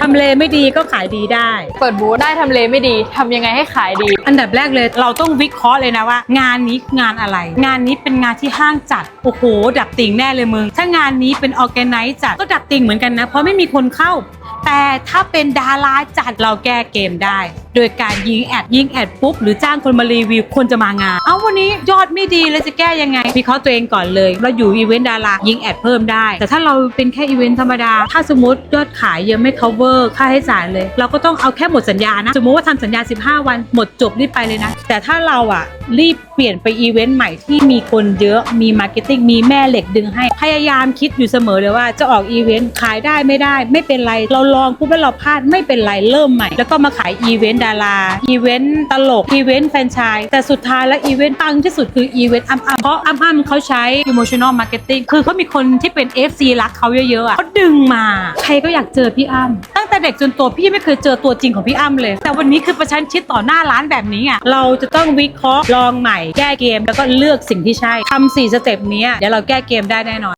ทำเลไม่ดีก็ขายดีได้ เปิดบูธได้ทำเลไม่ดีทำยังไงให้ขายดี อันดับแรกเลยเราต้องวิเคราะห์เลยนะว่า งานนี้งานอะไร งานนี้เป็นงานที่ห้างจัด โอ้โห ดับติ่งแน่เลยมึง ถ้างานนี้เป็นออแกไนซ์จัดก็ดับติ่งเหมือนกันนะ เพราะไม่มีคนเข้า แต่ถ้าเป็นดาราจัดเราแก้เกมได้โดยการยิงแอดยิงแอดปุ๊บหรือจ้างคนมารีวิวคนจะมางาน เอาวันนี้ยอดไม่ดีเลยจะแก้ยังไงวิเคราะห์ตัวเองก่อนเลย เราอยู่อีเวนต์ดารายิงแอดเพิ่มได้ แต่ถ้าเราเป็นแค่อีเวนต์ธรรมดา ถ้าสมมติยอดขายยังไม่ cover ค่าใช้จ่ายเลย เราก็ต้องเอาแค่หมดสัญญานะ สมมติว่าทำสัญญา 15 วันหมดจบรีบไปเลยนะ แต่ถ้าเราอะรีบเปลี่ยนไปอีเวนต์ใหม่ที่มีคนเยอะมีมาร์เก็ตติ้งมีแม่เหล็กดึงให้พยายามคิดอยู่เสมอเลยว่าจะออกอีเวนต์ขายได้ไม่ได้ ไม่เป็นไรเราลองปุ๊บแล้วเราพลาดไม่เป็นไรเริ่มใหม่ แล้วก็มาขายอีเวนต์ดาราอีเวนต์ตลกอีเวนต์แฟนชส์แต่สุดท้ายแล้วอีเวนต์ปังที่สุดคืออีเวนต์อ้ำๆเพราะอ้ำๆเขาใช้ emotional marketing คือเขามีคนที่เป็น FC รักเขาเยอะๆอะเขาดึงมา ใครก็อยากเจอพี่อ้ำตั้งแต่เด็กจนโตพี่ไม่เคยเจอตัวจริงของพี่อ้ำเลย แต่วันนี้คือประชันชิดต่อหน้าร้านแบบนี้อะเราจะต้องวิเคราะห์ลองใหม่แก้เกมแล้วก็เลือกสิ่งที่ใช่ทำสี่สเต็ปนี้เดี๋ยวเราแก้เกมได้แน่นอน